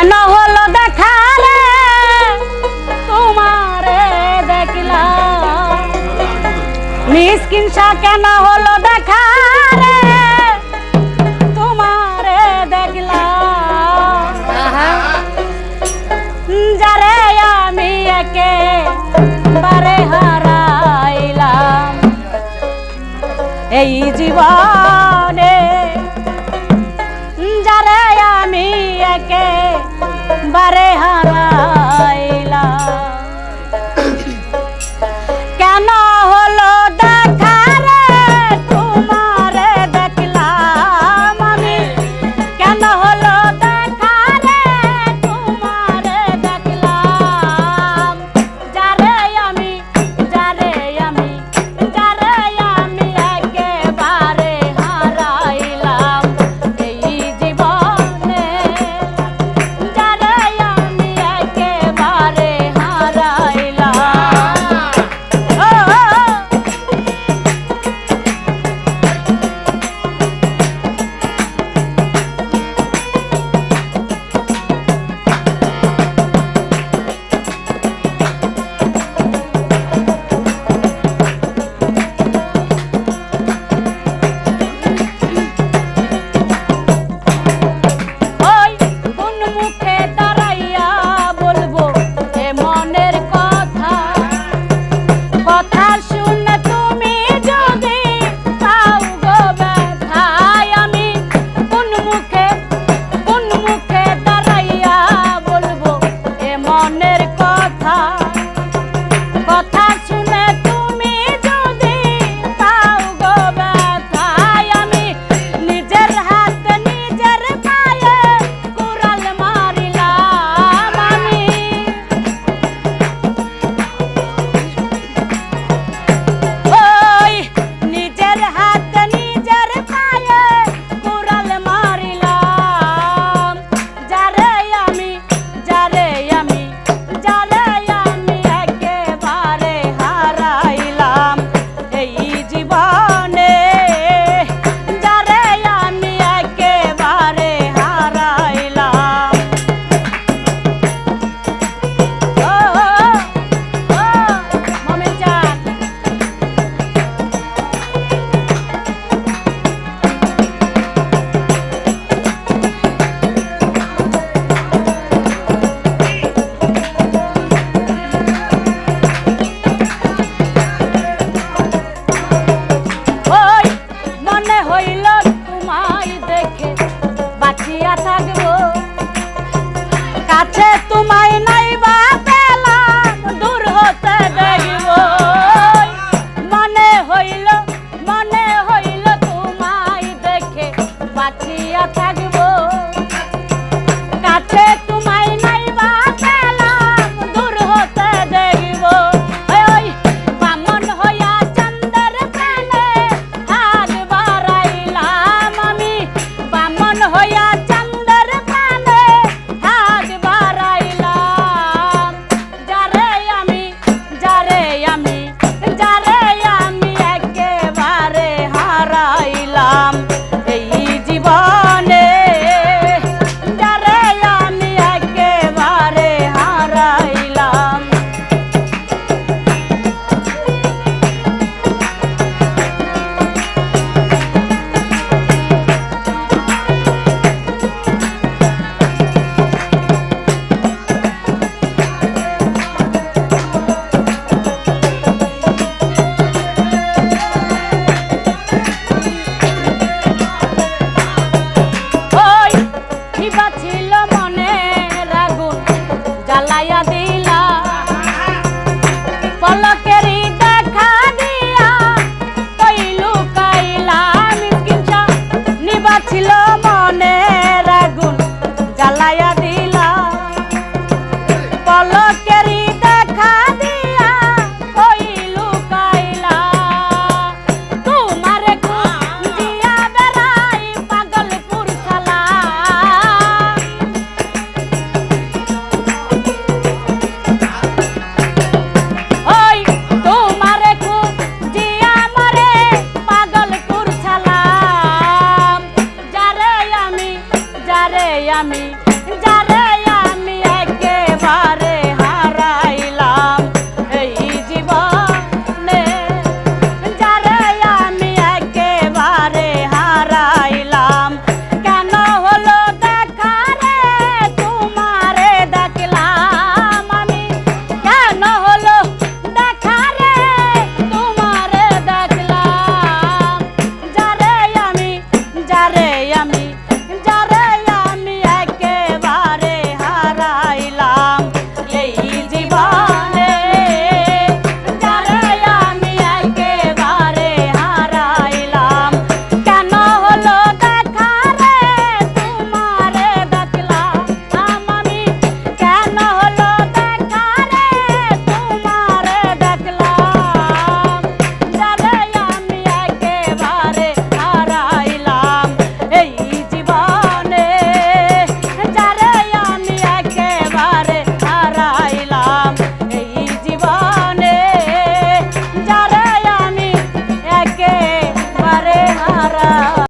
কেন হলো দেখা তোমারে দেখলাম। মিসকিন কেন হলো দেখা তোমারে দেখলাম। যারে আমি একে বারে হারাইলাম। এই জীবন ಹರೇ ಹರೇ